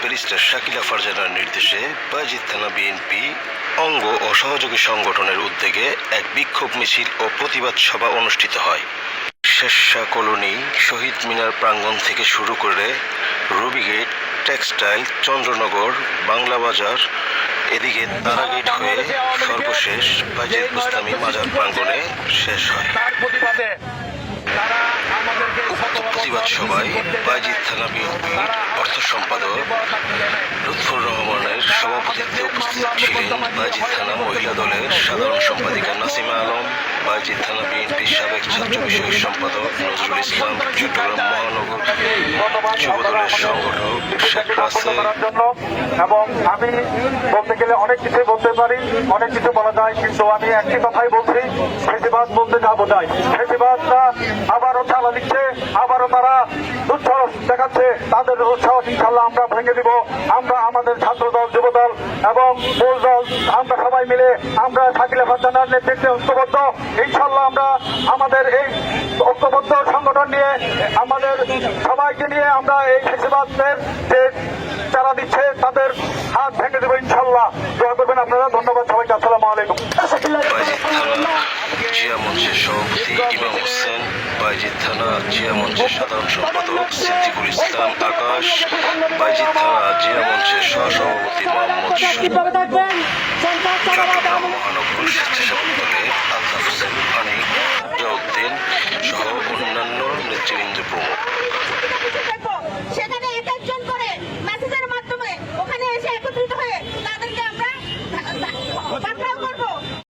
Barrister Shakila ফারজানার নির্দেশে বাজিত থানা BNP অঙ্গ ও সহযোগী সংগঠনের উদ্যোগে এক বিক্ষোভ মিছিল ও প্রতিবাদ সভা অনুষ্ঠিত হয়। শেষা কলোনি শহীদ মিনার প্রাঙ্গণ থেকে শুরু করে রুবিগেট টেক্সটাইল চন্দ্রনগর বাংলা বাজার এদিকে তারাগেট হয়ে সর্বশেষ বাজিত বুস্তামি বাজার প্রাঙ্গণে শেষ হয়। প্রতিবাদ সভায় থানা বিএনপির অর্থ সম্পাদক লুৎফুর রহমানের সভাপতিত্বে উপস্থিত ছিলেন বাজিত থানা মহিলা দলের সাধারণ সম্পাদিকা নাসিমা আলম, বাজিত থানা বিএনপির সাবেক ছাত্র বিষয়ক সম্পাদক নজরুল ইসলাম, চট্টগ্রাম মহানগর যুব দলের সংগঠক শেখ রাসেল। এবং আমি বলতে গেলে অনেক কিছু বলতে পারি, অনেক কিছু বলা যায়, কিন্তু আমি একটি কথাই বলছি, ফেসিবাদ বলতে যা বোঝায় ফেসিবাদটা আবারও আবারও তারা দুঃসাহস দেখাচ্ছে। তাদের উৎসাহস ইনশাল্লাহ আমরা ভেঙে দিব। আমরা আমাদের ছাত্র দল যুব দল এবং মূল দল আমরা সবাই মিলে আমরা শাকিলা ফাজানার নেতৃত্বে ঐক্যবদ্ধ। ইনশাল্লাহ আমরা আমাদের এই ঐক্যবদ্ধ সংগঠন নিয়ে আমাদের সবাইকে নিয়ে আমরা এই ফেসিবাদের যে যারা দিচ্ছে, তাদের হাত ভেঙে দেবো ইনশাল্লাহ দোয়া করবেন আপনারা। ধন্যবাদ সবাইকে। আসসালামু আলাইকুম। বাইজিৎ থানা জিয়া মঞ্চের সাধারণ সম্পাদক সিদ্দিকুল ইসলাম আকাশ। বাইজিৎ থানা জিয়া মঞ্চের সহসভাপতি মোহাম্মদ শহীদ কীভাবে